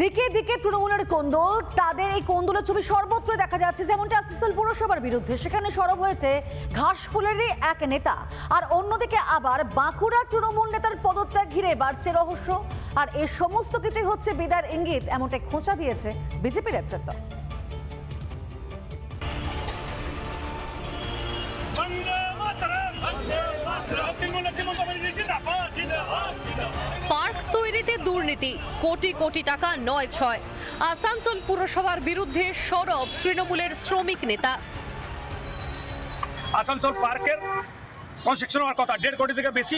দিকে দিকে তৃণমূলের কোন্দল, তাদের এই কোন্দলের ছবি সর্বত্র দেখা যাচ্ছে, যেমনটা আসানসোল পুরসভার বিরুদ্ধে। সেখানে সরব হয়েছে ঘাসফুলেরই এক নেতা। আর অন্যদিকে আবার বাঁকুড়া তৃণমূল নেতার পদত্যাগ ঘিরে বাড়ছে রহস্য। আর এ সমস্ত কিছুই হচ্ছে বিদার ইঙ্গিত, এমনটাই খোঁচা দিয়েছে বিজেপি নেতৃত্ব। তৈরিতে দুর্নীতি। কোটি কোটি টাকা নয় ছয়। আসানসোল পুরসভার বিরুদ্ধে সরব তৃণমূলের শ্রমিক নেতা। আসানসোল পার্কের কনস্ট্রাকশন হওয়ার কথা, দেড় কোটি থেকে বেশি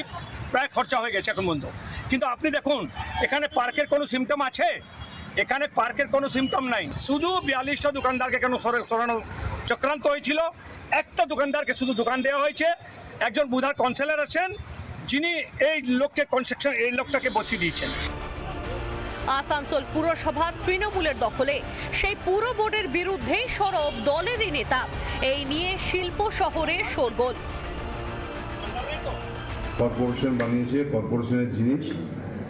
প্রায় খরচা হয়ে গেছে এখন বন্ধু কিন্তু আপনি দেখুন, এখানে পার্কের কোনো সিমটম আছে? এখানে পার্কের কোনো সিমটম নাই। শুধু বিয়াল্লিশটা দোকানদারকে কেন সরানো চক্রান্ত হয়েছিল? একটা দোকানদারকে শুধু দোকান দেওয়া হয়েছে। একজন বুধার কাউন্সিলর আছেন। যিনি এই লোককে কনস্ট্রাকশন এই লোকটাকে বসিয়ে দিয়েছেন। আসানসোল পুরসভা তৃণমূলের দখলে। সেই পুরো বোর্ডের বিরুদ্ধেই সরব দলেরই নেতা। এই নিয়ে শিল্প শহরে শোরগোল। কর্পোরেশন বানিয়েছে কর্পোরেশনের জিনিস।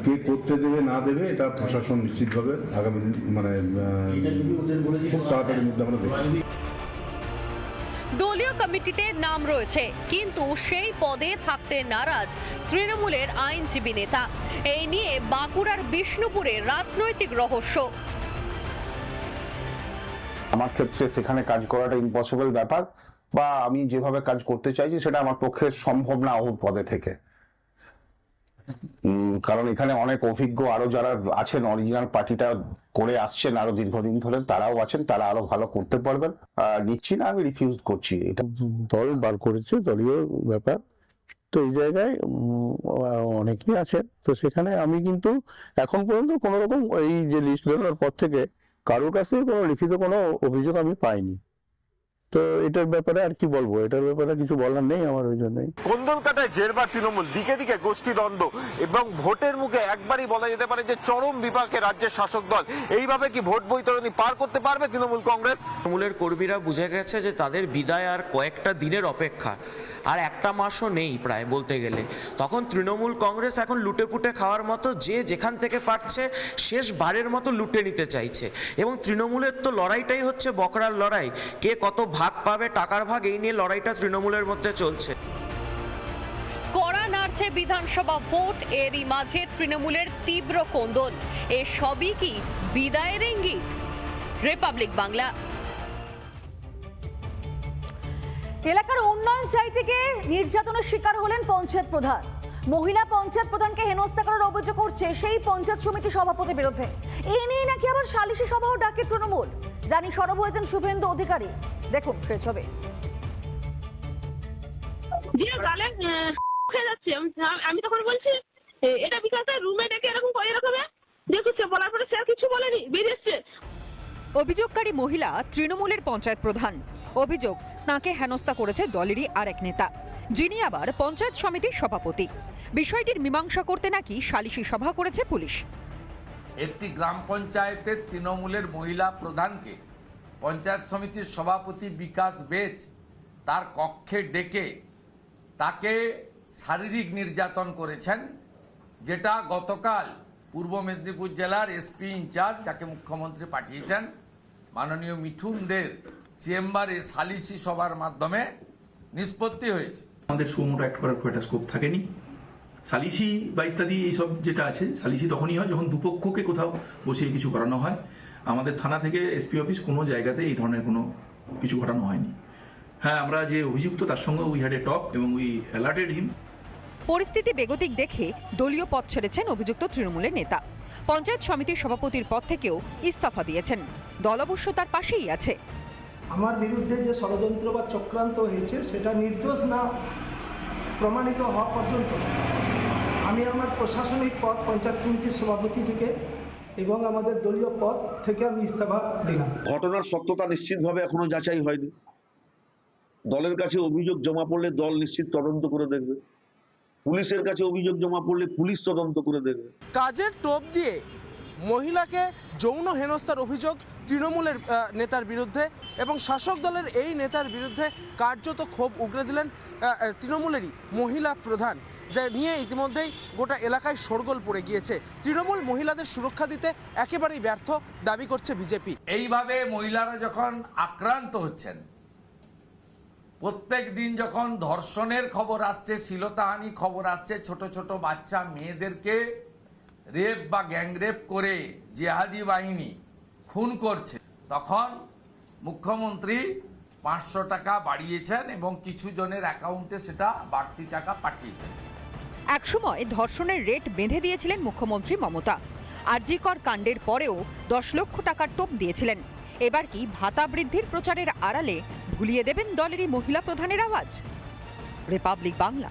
কে করতে দেবে না দেবে এটা প্রশাসন নিশ্চিতভাবে আগামী দিন মানে খুব তাড়াতাড়ির মধ্যে আমরা দেখছি। দলীয় কমিটিতে নাম রয়েছে কিন্তু সেই পদে থাকতে নারাজ তৃণমূলের আইনজীবী নেতা। এই নিয়ে বাঁকুড়ার বিষ্ণুপুরে রাজনৈতিক রহস্য। আমার ক্ষেত্রে সেখানে কাজ করাটা ইম্পসিবল ব্যাপার বা আমি যেভাবে কাজ করতে চাইছি সেটা আমার পক্ষে সম্ভব না ওর পদে থেকে। উম, কারণ এখানে অনেক অভিজ্ঞ আরও যারা আছেন অরিজিনাল পার্টিটা করে আসছেন আরও দীর্ঘদিন ধরে তারাও আছেন তারা আরও ভালো করতে পারবেন। আহ, নিচ্ছি না আমি রিফিউজ করছি এটা। দল বার করেছে দলীয় ব্যাপার। তো এই জায়গায় অনেকেই আছেন। তো সেখানে আমি কিন্তু এখন পর্যন্ত কোনো রকম এই যে লিস্ট বেরোনোর পর থেকে কারোর কাছ কোনো লিখিত কোনো অভিযোগ আমি পাইনি। তো এটার ব্যাপারে আর কি বলব? এটার ব্যাপারে কিছু বলার নেই আমার ওই জন্যই। কোন্দলকাটায় জেরবার তৃণমূল দিকে দিকে গোষ্ঠী দ্বন্দ্ব এবং ভোটের মুখে একবারই বলা যেতে পারে যে চরম বিপাকে রাজ্যের শাসক দল। এইভাবে কি ভোট বৈতরণী পার করতে পারবে তৃণমূল কংগ্রেস? তৃণমূলের কর্মীরা বুঝে গেছে যে তাদের বিদায় আর কয়েকটা দিনের অপেক্ষা আর একটা মাসও নেই প্রায় বলতে গেলে। তখন তৃণমূল কংগ্রেস এখন লুটে পুটে খাওয়ার মতো যে যেখান থেকে পারছে শেষ বারের মতো লুটে নিতে চাইছে। এবং তৃণমূলের তো লড়াইটাই হচ্ছে বকরার লড়াই কে কত ভাগ পাবে টাকার ভাগ এই নিয়ে লড়াইটা তৃণমূলের মধ্যে চলছে। কড়া নাড়ছে বিধানসভা ভোট এরই মাঝে তৃণমূলের তীব্র কোন্দল। এ সবই কি বিদায়ের ইঙ্গিত? রিপাবলিক বাংলা। এলাকার উন্নয়ন চাইতে গিয়ে নির্যাতনের শিকার হলেন পঞ্চায়েত প্রধান। মহিলা পঞ্চায়েত প্রধানকে হেনস্থা করার অভিযোগ করছে সেই পঞ্চায়েত সমিতি সভাপতির বিরুদ্ধে। এ নিয়ে নাকি আবার সালিশি সভাও ডাকে তৃণমূল। জানি সরব হয়েছেন শুভেন্দু অধিকারী। দেখুন সে ছবি। আমি- তখন বলছি এটা বিকাশে রুমে ডেকে এরকম করে এরকম দেখুচ্ছে বলার পরে সে আর কিছু বলেনি বেরিয়ে এসছে। অভিযোগকারী মহিলা তৃণমূলের পঞ্চায়েত প্রধান। অভিযোগ তাকে হেনস্থা করেছে দলেরই আরেক নেতা। যিনি আবার পঞ্চায়েত সমিতির সভাপতি। বিষয়টির মীমাংসা করতে নাকি সালিশি সভা করেছে পুলিশ। একটি গ্রাম পঞ্চায়েতের তৃণমূলের মহিলা প্রধানকে পঞ্চায়েত সমিতির সভাপতি বিকাশ বেচ তার কক্ষে ডেকে তাকে শারীরিক নির্যাতন করেছেন, যেটা গতকাল পূর্ব মেদিনীপুর জেলার এসপি ইনচার্জ, যাকে মুখ্যমন্ত্রী পাঠিয়েছেন, মাননীয় মিঠুন দের চেম্বারে সালিসি সভার মাধ্যমে নিষ্পত্তি হয়েছে। আমাদের সুমোটো অ্যাক্ট করার খুব একটা স্কোপ থাকেনি। সালিসি বা ইত্যাদি এইসব যেটা আছে সালিসি তখনই হয় যখন দুপক্ষকে কোথাও বসিয়ে কিছু করানো হয়। আমাদের থানা থেকে এসপি অফিস কোনো জায়গাতে এই ধরনের কোনো কিছু ঘটানো হয়নি। হ্যাঁ আমরা যে অভিযুক্ত তার সঙ্গে উই হ্যাড এ টক এবং উই অ্যালার্টেড হিম পরিস্থিতি বেগতিক দেখে দলীয় পদ ছেড়েছেন অভিযুক্ত তৃণমূলের নেতা। পঞ্চায়েত সমিতির সভাপতির পদ থেকেও ইস্তফা দিয়েছেন। দল অবশ্য তার পাশেই আছে। আমার বিরুদ্ধে যে ষড়যন্ত্র বা চক্রান্ত হয়েছে সেটা নির্দোষ না প্রমাণিত হওয়া পর্যন্ত। আমি আমার প্রশাসনিক পদ পঞ্চায়েত সমিতির সভাপতি থেকে এবং আমাদের দলীয় পদ থেকে আমি ইস্তফা দিলাম। ঘটনার সত্যতা নিশ্চিতভাবে এখনও যাচাই হয়নি। দলের কাছে অভিযোগ জমা পড়লে দল নিশ্চিত তদন্ত করে দেখবে। পুলিশের কাছে অভিযোগ জমা পড়লে পুলিশ তদন্ত করে দেখবে। কাজের টোপ দিয়ে মহিলাকে যৌন হেনস্থার অভিযোগ তৃণমূলের নেতার বিরুদ্ধে এবং শাসক দলের এই নেতার বিরুদ্ধে কার্যত ক্ষোভ উগরে দিলেন তৃণমূলেরই মহিলা প্রধান। যা নিয়ে ইতিমধ্যেই গোটা এলাকায় শোরগোল পড়ে গিয়েছে। তৃণমূল মহিলাদের সুরক্ষা দিতে একেবারেই ব্যর্থ দাবি করছে বিজেপি। এইভাবে মহিলারা যখন আক্রান্ত হচ্ছেন, প্রত্যেক দিন যখন ধর্ষণের খবর আসছে শ্লীলতাহানি খবর আসছে, ছোট ছোট বাচ্চা মেয়েদেরকে রেপ বা গ্যাংরেপ করে জেহাদি বাহিনী খুন করছে। তখন মুখ্যমন্ত্রী পাঁচশো টাকা বাড়িয়েছেন এবং কিছু জনের অ্যাকাউন্টে সেটা বাড়তি টাকা পাঠিয়েছেন। একসময় ধর্ষণের রেট বেঁধে দিয়েছিলেন মুখ্যমন্ত্রী মমতা। আরজিকর কাণ্ডের পরেও দশ লক্ষ টাকার টোপ দিয়েছিলেন। এবার কি ভাতা বৃদ্ধির প্রচারের আড়ালে ভুলিয়ে দেবেন দলেরই মহিলা প্রধানের আওয়াজ? রিপাবলিক বাংলা।